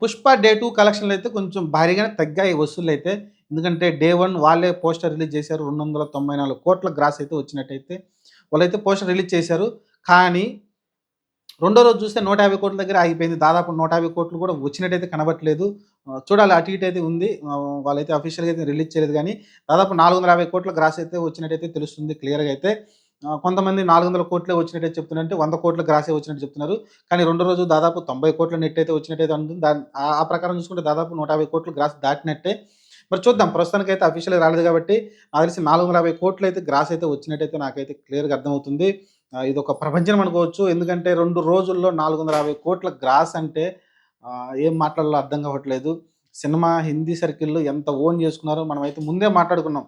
Pushpa day two కలెక్షన్లు అయితే కొంచెం భారీగానే తగ్గాయి వసూళ్ళు అయితే ఎందుకంటే డే వన్ వాళ్ళే పోస్టర్ రిలీజ్ చేశారు. రెండు వందల తొంభై నాలుగు కోట్ల గ్రాస్ అయితే వచ్చినట్టయితే వాళ్ళైతే పోస్టర్ రిలీజ్ చేశారు. కానీ రెండో రోజు చూస్తే నూట యాభై కోట్ల దగ్గర ఆగిపోయింది. దాదాపు నూట యాభై కోట్లు కూడా వచ్చినట్టయితే కనబట్టలేదు. చూడాలి అటు ఇటు అయితే ఉంది. వాళ్ళైతే అఫీషియల్గా అయితే రిలీజ్ చేయలేదు. కానీ దాదాపు నాలుగు వందల యాభై కోట్ల గ్రాస్ అయితే వచ్చినట్టయితే తెలుస్తుంది. క్లియర్గా అయితే కొంతమంది నాలుగు వందల కోట్లే వచ్చినట్టయితే చెప్తున్నారంటే వంద కోట్ల గ్రాసే వచ్చినట్టు చెప్తున్నారు. కానీ రెండో రోజు దాదాపు తొంభై కోట్ల నెట్ అయితే వచ్చినట్టయితే ఉంటుంది. దాని ఆ- ప్రకారం చూసుకుంటే దాదాపు నూట యాభై కోట్లు గ్రాస్ దాటినట్టే. మరి చూద్దాం ప్రస్తుతానికి అయితే అఫీషియల్గా రాలేదు కాబట్టి నాకు తెలిసి నాలుగు వందల యాభై కోట్లు అయితే గ్రాస్ అయితే వచ్చినట్టయితే నాకైతే క్లియర్గా అర్థమవుతుంది. ఇది ఒక ప్రపంచం అనుకోవచ్చు. ఎందుకంటే రెండు రోజుల్లో నాలుగు వందల యాభై కోట్ల గ్రాస్ అంటే ఏం మాట్లాడాలో అర్థం కావట్లేదు. సినిమా హిందీ సర్కిల్లో ఎంత ఓన్ చేసుకున్నారో మనం అయితే ముందే మాట్లాడుకున్నాం.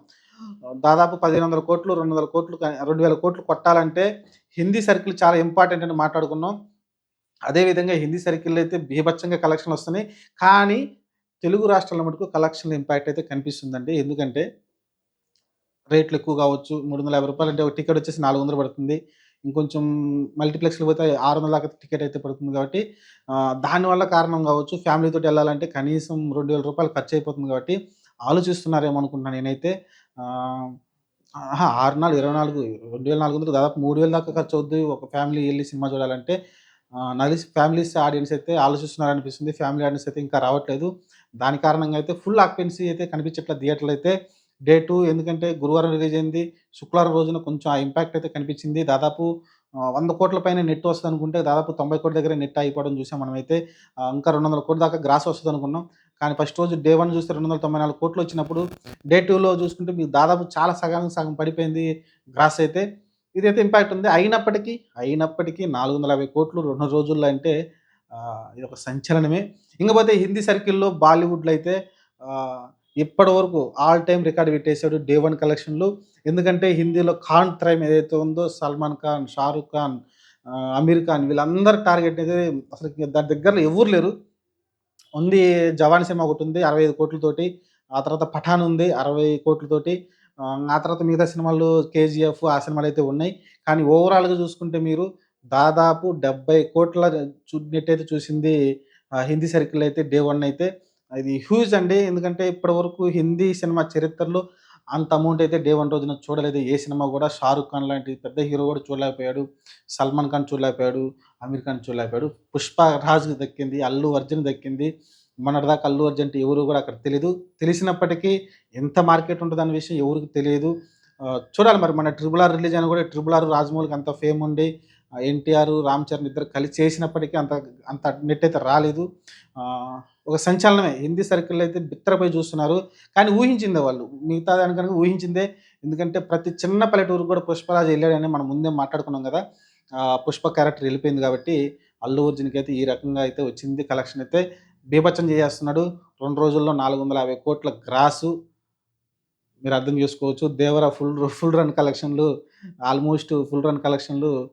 దాదాపు పదిహేను వందల కోట్లు రెండు వందల కోట్లు రెండు వేల కోట్లు కొట్టాలంటే హిందీ సర్కిల్ చాలా ఇంపార్టెంట్ అని మాట్లాడుకున్నాం. అదేవిధంగా హిందీ సర్కిల్ అయితే బీభత్సంగా కలెక్షన్లు వస్తున్నాయి. కానీ తెలుగు రాష్ట్రాల మటుకు కలెక్షన్ ఇంపాక్ట్ అయితే కనిపిస్తుందండి. ఎందుకంటే రేట్లు ఎక్కువ కావచ్చు మూడు వందల యాభై రూపాయలు అంటే ఒక టికెట్ వచ్చేసి నాలుగు వందలు పడుతుంది. ఇంకొంచెం మల్టీప్లెక్స్లో పోతే ఆరు వందల దాకా టికెట్ అయితే పడుతుంది కాబట్టి దానివల్ల కారణం కావచ్చు ఫ్యామిలీతో వెళ్ళాలంటే కనీసం రెండు వేల రూపాయలు ఖర్చు అయిపోతుంది కాబట్టి ఆలోచిస్తున్నారేమో అనుకుంటున్నాను నేనైతే. ఆరు నాలుగు ఇరవై నాలుగు రెండు వేల నాలుగు వందలు దాదాపు మూడు వేల దాకా ఖర్చు అవుద్ది. ఒక ఫ్యామిలీ వెళ్ళి సినిమా చూడాలంటే నలిసి ఫ్యామిలీస్ ఆడియన్స్ అయితే ఆలోచిస్తున్నారు అనిపిస్తుంది ఫ్యామిలీ ఆడియన్స్ అయితే ఇంకా రావట్లేదు. దాని కారణంగా అయితే ఫుల్ ఆక్యుపెన్సీ అయితే కనిపించట్లేదు థియేటర్లు అయితే డే టూ ఎందుకంటే గురువారం రిలీజ్ అయింది. శుక్రవారం రోజున కొంచెం ఆ ఇంపాక్ట్ అయితే కనిపించింది. దాదాపు వంద కోట్ల పైన నెట్ వస్తుంది అనుకుంటే దాదాపు తొంభై కోట్ల దగ్గర నెట్ అయిపోవడం చూసాం మనమైతే. ఇంకా రెండు వందల కోట్ల దాకా గ్రాస్ వస్తుంది అనుకున్నాం కానీ ఫస్ట్ రోజు డే వన్ చూస్తే రెండు వందల తొంభై నాలుగు కోట్లు వచ్చినప్పుడు డే టూలో చూసుకుంటే మీకు దాదాపు చాలా సగానికి సగం పడిపోయింది గ్రాస్ అయితే. ఇదైతే ఇంపాక్ట్ ఉంది. అయినప్పటికీ అయినప్పటికీ నాలుగు వందల యాభై కోట్లు రెండు రోజుల్లో అంటే ఇది ఒక సంచలనమే. ఇంకపోతే హిందీ సర్కిల్లో బాలీవుడ్లో అయితే ఇప్పటి వరకు ఆల్ టైం రికార్డ్ పెట్టేశాడు డే వన్ కలెక్షన్లు. ఎందుకంటే హిందీలో ఖాన్ త్రైమ్ ఏదైతే ఉందో సల్మాన్ ఖాన్ షారుఖ్ ఖాన్ అమీర్ ఖాన్ వీళ్ళందరి టార్గెట్ అయితే అసలు దాని దగ్గరలో ఎవరు లేరు. ఉంది జవాన్ సినిమా ఒకటి ఉంది అరవై ఐదు కోట్లతోటి ఆ తర్వాత పఠాన్ ఉంది అరవై కోట్లతోటి ఆ, తర్వాత మిగతా సినిమాలు కేజీఎఫ్ ఆ సినిమాలు అయితే ఉన్నాయి. కానీ ఓవరాల్గా చూసుకుంటే మీరు దాదాపు డెబ్బై కోట్ల చూ చూసింది హిందీ సర్కిల్ అయితే డే వన్ అయితే. ఇది హ్యూజ్ అండి. ఎందుకంటే ఇప్పటివరకు హిందీ సినిమా చరిత్రలో అంత అమౌంట్ అయితే డే వన్ రోజున చూడలేదు. ఏ సినిమా కూడా షారుఖ్ ఖాన్ లాంటి పెద్ద హీరో కూడా చూడలేకపోయాడు. సల్మాన్ ఖాన్ చూడలేకపోయాడు. అమీర్ ఖాన్ చూడలేకపోయాడు. పుష్ప రాజ్ దక్కింది. అల్లు అర్జున్ దక్కింది. మొన్నటిదాకా అల్లు అర్జున్ అంటే ఎవరు కూడా అక్కడ తెలియదు తెలిసినప్పటికీ ఎంత మార్కెట్ ఉంటుంది అనే విషయం ఎవరికి తెలియదు. చూడాలి మరి మన ట్రిబుల్ ఆర్ రిలీజ్ అయినా కూడా ట్రిబుల్ ఆర్ రాజమౌళికి అంత ఫేమ్ ఉండి ఎన్టీఆర్ రామ్ చరణ్ ఇద్దరు కలిసి చేసినప్పటికీ అంత అంత నెట్ అయితే రాలేదు ఒక సంచలనమే. హిందీ సర్కిల్ అయితే బిత్తరపై చూస్తున్నారు. కానీ ఊహించిందే వాళ్ళు. మిగతా దానికనుక ఊహించిందే. ఎందుకంటే ప్రతి చిన్న పల్లెటూరు కూడా పుష్పరాజు వెళ్ళాడని మనం ముందే మాట్లాడుకున్నాం కదా. పుష్ప క్యారెక్టర్ వెళ్ళిపోయింది కాబట్టి అల్లు అర్జున్కి అయితే ఈ రకంగా అయితే వచ్చింది కలెక్షన్ అయితే. బీభత్సం చేసేస్తున్నాడు. రెండు రోజుల్లో నాలుగు వందల యాభై కోట్ల గ్రాసు. మీరు అర్థం చేసుకోవచ్చు. దేవర ఫుల్ ఫుల్ రన్ కలెక్షన్లు. ఆల్మోస్ట్ ఫుల్ రన్ కలెక్షన్లు.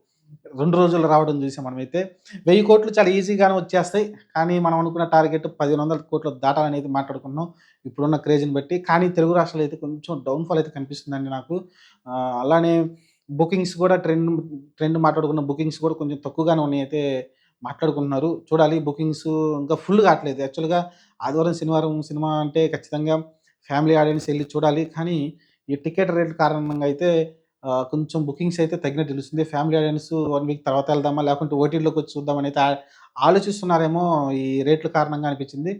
రెండు రోజులు రావడం చూసాం మనమైతే. వెయ్యి కోట్లు చాలా ఈజీగానే వచ్చేస్తాయి. కానీ మనం అనుకున్న టార్గెట్ పదిహేను వందల కోట్లు దాటాలనేది మాట్లాడుకున్నాం. ఇప్పుడున్న క్రేజ్ని బట్టి. కానీ తెలుగు రాష్ట్రాలు అయితే కొంచెం డౌన్ఫాల్ అయితే కనిపిస్తుందండి నాకు. అలానే బుకింగ్స్ కూడా ట్రెండ్ ట్రెండ్ మాట్లాడుకున్న బుకింగ్స్ కూడా కొంచెం తక్కువగానే ఉన్నాయి అయితే మాట్లాడుకుంటున్నారు. చూడాలి బుకింగ్స్ ఇంకా ఫుల్ కావట్లేదు. యాక్చువల్గా ఆదివారం శనివారం సినిమా అంటే ఖచ్చితంగా ఫ్యామిలీ ఆడియన్స్ వెళ్ళి చూడాలి. కానీ ఈ టికెట్ రేట్ కారణంగా అయితే కొంచెం బుకింగ్స్ అయితే తగ్గినట్టు తెలుస్తుంది. ఫ్యామిలీ ఆడియన్స్ వన్ వీక్ తర్వాత వెళ్దామా? లేకుంటే ఓటీటీలోకి వచ్చి చూద్దామని అయితే ఆలోచిస్తున్నారేమో ఈ రేట్ల కారణంగా అనిపించింది.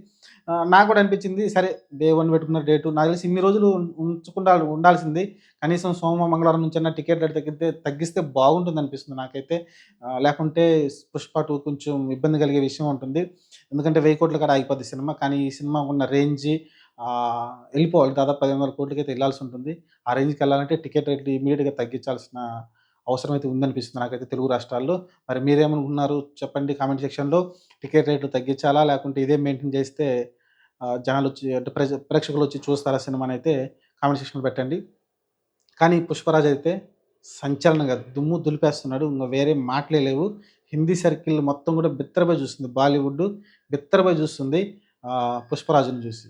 నాకు కూడా అనిపించింది సరే డే వన్ పెట్టుకున్నారు డే టూ. నాకు తెలిసి ఇన్ని రోజులు ఉంచుకుండా ఉండాల్సింది. కనీసం సోమ మంగళవారం నుంచి అన్న టికెట్ రేట్ తగ్గితే తగ్గిస్తే బాగుంటుంది అనిపిస్తుంది నాకైతే. లేకుంటే పుష్ప టూ కొంచెం ఇబ్బంది కలిగే విషయం ఉంటుంది. ఎందుకంటే వెయ్యి కోట్ల కాడ ఆగిపోద్ది సినిమా. కానీ ఈ సినిమా ఉన్న రేంజ్ వెళ్ళిపోవాలి. దాదాపు పదిహేను వందల కోట్లకి అయితే వెళ్ళాల్సి ఉంటుంది. ఆ రేంజ్కి వెళ్ళాలంటే టికెట్ రేట్లు ఇమీడియట్గా తగ్గించాల్సిన అవసరం అయితే ఉందనిపిస్తుంది నాకైతే తెలుగు రాష్ట్రాల్లో. మరి మీరేమనుకున్నారు చెప్పండి కామెంట్ సెక్షన్లో. టికెట్ రేట్లు తగ్గించాలా? లేకుంటే ఇదే మెయింటైన్ చేస్తే జనాలు వచ్చి అంటే ప్రజ ప్రేక్షకులు వచ్చి చూస్తారా సినిమాని అయితే కామెంట్ సెక్షన్లో పెట్టండి. కానీ పుష్పరాజ్ అయితే సంచలనంగా దుమ్ము దులిపేస్తున్నాడు. ఇంకా వేరే మాటలే లేవు. హిందీ సర్కిల్ మొత్తం కూడా బిత్తరపై చూస్తుంది. బాలీవుడ్ బిత్తరపై చూస్తుంది ఆ, పుష్పరాజుని చూసి.